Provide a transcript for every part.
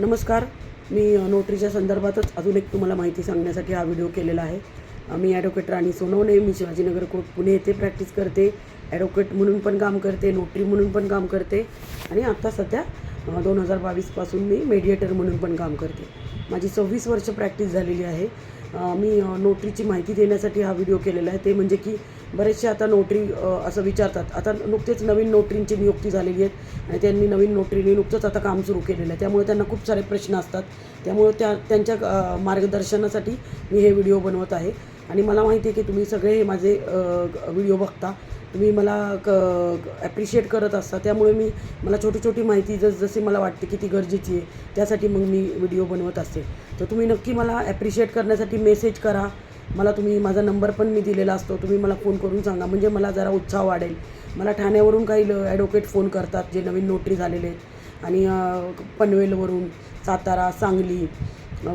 नमस्कार. मी नोटरीच्या संदर्भातच अजून एक तुम्हाला माहिती सांगण्यासाठी हा व्हिडिओ केलेला आहे. मी ॲडव्होकेट राणी सोनवणे मी शिवाजीनगर कोर्ट पुणे येथे प्रॅक्टिस करते. ॲडव्होकेट म्हणून पण काम करते नोटरी म्हणून पण काम करते. आणि आत्ता सध्या दोन हजार बावीसपासून मी मेडिएटर म्हणून पण काम करते. माझी सव्वीस वर्ष प्रॅक्टिस झालेली आहे. मी नोटरीची माहिती देण्यासाठी हा व्हिडिओ केलेला आहे. ते म्हणजे की बरेचसे आता नोटरी असं विचारतात. आता नुकतेच नवीन नोटरींची नियुक्ती झालेली आहेत आणि त्यांनी नवीन नोटरीने नुकतंच आता काम सुरू केलेलं आहे. त्यामुळे त्यांना खूप सारे प्रश्न असतात. त्यामुळे त्या त्यांच्या मार्गदर्शनासाठी मी हे व्हिडिओ बनवत आहे. आणि मला माहिती आहे की तुम्ही सगळे हे माझे व्हिडिओ बघता. तुम्ही मला क ॲप्रिशिएट करत असता. त्यामुळे मी मला छोटी छोटी माहिती जसजशी मला वाटते की ती गरजेची आहे त्यासाठी मग मी व्हिडिओ बनवत असते. तर तुम्ही नक्की मला ॲप्रिशिएट करण्यासाठी मेसेज करा. मला तुम्ही माझा नंबर पण मी दिलेला असतो तुम्ही मला फोन करून सांगा. म्हणजे मला जरा उत्साह वाढेल. मला ठाण्यावरून काही ॲडव्होकेट फोन करतात जे नवीन नोटरी झालेले आहेत. आणि पनवेलवरून सातारा सांगली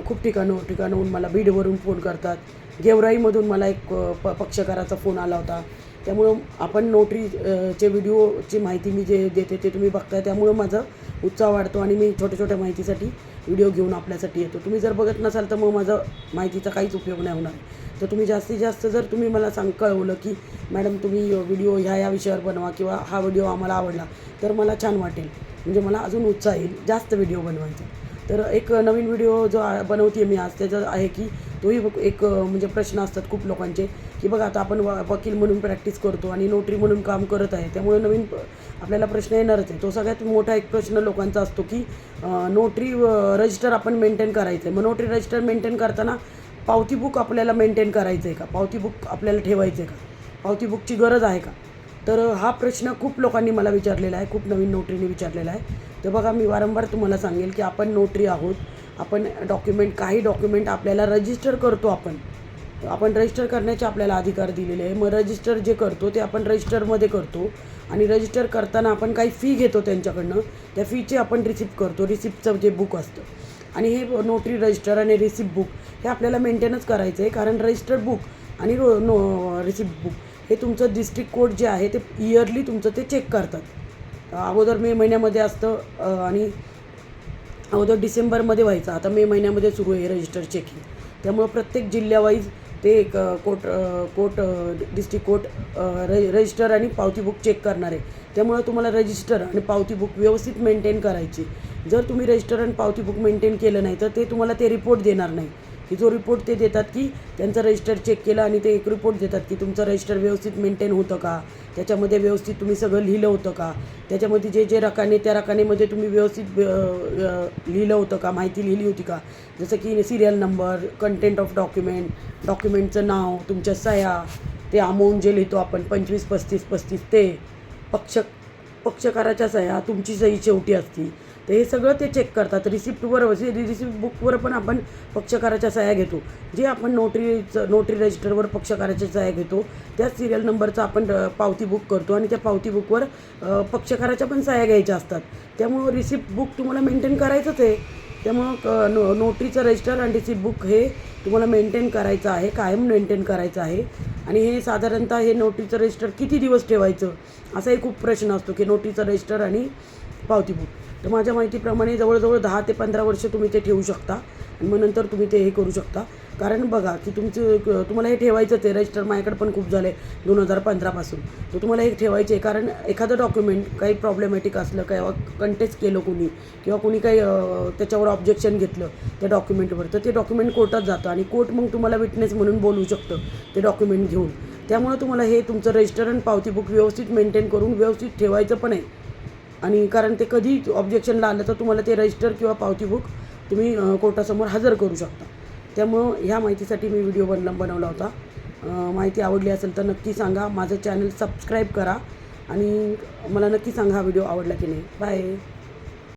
खूप ठिकाणं ठिकाणहून मला बीडवरून फोन करतात. गेवराईमधून मला एक प पक्षकाराचा फोन आला होता. त्यामुळं आपण नोटरी चे व्हिडिओची माहिती मी जे देते ते तुम्ही बघताय. त्यामुळं माझा उत्साह वाढतो आणि मी छोट्या छोट्या माहितीसाठी व्हिडिओ घेऊन आपल्यासाठी येतो. तुम्ही जर बघत नसाल तर मग माझा माहितीचा काहीच उपयोग नाही होणार. तर तुम्ही जास्तीत जास्त जर तुम्ही मला सांग कळवलं की मॅडम तुम्ही व्हिडिओ ह्या या विषयावर बनवा किंवा हा व्हिडिओ आम्हाला आवडला तर मला छान वाटेल. म्हणजे मला अजून उत्साह येईल जास्त व्हिडिओ बनवायचा. तर एक नवीन व्हिडिओ जो बनवते मी आज त्याचा आहे की तोही एक म्हणजे प्रश्न असतात खूप लोकांचे की बघा आता आपण व- वकील म्हणून प्रॅक्टिस करतो आणि नोटरी म्हणून काम करत आहे त्यामुळे नवीन आपल्याला प्रश्न येणारच आहे. तो सगळ्यात मोठा एक प्रश्न लोकांचा असतो की नोटरी रजिस्टर आपण मेंटेन करायचं आहे मग नोटरी रजिस्टर मेंटेन करताना पावती बुक आपल्याला मेंटेन करायचं आहे का? पावती बुक आपल्याला ठेवायचं आहे का? पावती बुकची गरज आहे का? तर हा प्रश्न खूप लोकांनी मला विचारलेला आहे खूप नवीन नोटरीने विचारलेला आहे. तर बघा मी वारंवार तुम्हाला सांगेल की आपण नोटरी आहोत. आपण डॉक्युमेंट काही डॉक्युमेंट आपल्याला रजिस्टर करतो आपण. आपण रजिस्टर करण्याचे आपल्याला अधिकार दिलेले आहे. मग रजिस्टर जे करतो ते आपण रजिस्टरमध्ये करतो. आणि रजिस्टर करताना आपण काही फी घेतो त्यांच्याकडनं. त्या फीचे आपण रिसिप्ट करतो. रिसिप्टचं जे बुक असतं. आणि हे नोटरी रजिस्टर आणि रिसिप्ट बुक हे आपल्याला मेंटेनच करायचं आहे कारण रजिस्टर बुक आणि रो नो रिसिप्ट बुक हे तुमचं डिस्ट्रिक्ट कोर्ट जे आहे ते इयरली तुमचं ते चेक करतात. अगोदर मे महिन्यामध्ये असतं आणि अगोदर डिसेंबरमध्ये व्हायचं. आता मे महिन्यामध्ये सुरू आहे रजिस्टर चेकिंग त्यामुळं प्रत्येक जिल्ह्यावाईज ते एक court court court district court register आणि पावती बुक चेक करणार आहे. त्यामुळं तुम्हाला रजिस्टर आणि पावती बुक व्यवस्थित मेंटेन करायची. जर तुम्ही रजिस्टर आणि पावती बुक मेंटेन केलं नाही तर ते तुम्हाला ते रिपोर्ट देणार नाही. की जो रिपोर्ट ते देतात की त्यांचं रजिस्टर चेक केलं आणि ते एक रिपोर्ट देतात की तुमचं रजिस्टर व्यवस्थित मेंटेन होतं का? त्याच्यामध्ये व्यवस्थित तुम्ही सगळं लिहिलं होतं का? त्याच्यामध्ये जे जे रकाने त्या रकानेमध्ये तुम्ही व्यवस्थित लिहिलं होतं का? माहिती लिहिली होती का? जसं की serial number content of document डॉक्युमेंटचं नाव तुमच्या सह्या ते अमाऊंट जे लिहितो आपण पंचवीस पस्तीस पस्तीस ते पक्ष पक्षकाराच्या सह्या तुमची सही शेवटी असती. तर हे सगळं ते चेक करतात. रिसिप्टवर रिसिप्ट बुकवर पण आपण पक्षकाराच्या सह्या घेतो. जे आपण नोटरीचं नोटरी रजिस्टरवर पक्षकाराच्या सह्या घेतो त्याच सिरियल नंबरचं आपण पावती बुक करतो आणि त्या पावती बुकवर पक्षकाराच्या पण सह्या घ्यायच्या असतात. त्यामुळं रिसिप्ट बुक तुम्हाला मेंटेन करायचंच आहे. त्यामुळं क नो नोटरीचं रजिस्टर आणि रिसिप्ट बुक हे तुम्हाला मेंटेन करायचं आहे कायम मेंटेन करायचं आहे. आणि हे साधारणतः हे नोटरीचं रजिस्टर किती दिवस ठेवायचं? असाही खूप प्रश्न असतो की नोटरीचं रजिस्टर आणि पावती बुक तर माझ्या माहितीप्रमाणे जवळजवळ दहा ते पंधरा वर्ष तुम्ही ते ठेवू शकता. आणि मग नंतर तुम्ही ते हे करू शकता. कारण बघा की तुमचं तुम्हाला हे ठेवायचंच आहे. रजिस्टर माझ्याकडे पण खूप झाले दोन हजार पंधरापासून. तर तुम्हाला हे ठेवायचे आहे कारण एखादं डॉक्युमेंट काही प्रॉब्लेमॅटिक असलं किंवा कंटेस्ट केलं कुणी किंवा कुणी काही त्याच्यावर ऑब्जेक्शन घेतलं त्या डॉक्युमेंटवर तर ते डॉक्युमेंट कोर्टात जातं. आणि कोर्ट मग तुम्हाला विटनेस म्हणून बोलवू शकतं ते डॉक्युमेंट घेऊन. त्यामुळे तुम्हाला हे तुमचं रजिस्टर आणि पावती बुक व्यवस्थित मेंटेन करून व्यवस्थित ठेवायचं पण आहे. आणि कारण ते कधी ऑब्जेक्शनला आलं तर तुम्हाला ते रजिस्टर किंवा पावती बुक तुम्ही कोर्टासमोर हजर करू शकता. त्यामुळं ह्या माहितीसाठी मी व्हिडिओ बनला बनवला होता. माहिती आवडली असेल तर नक्की सांगा. माझं चॅनल सबस्क्राईब करा. आणि मला नक्की सांगा हा व्हिडिओ आवडला की नाही. बाय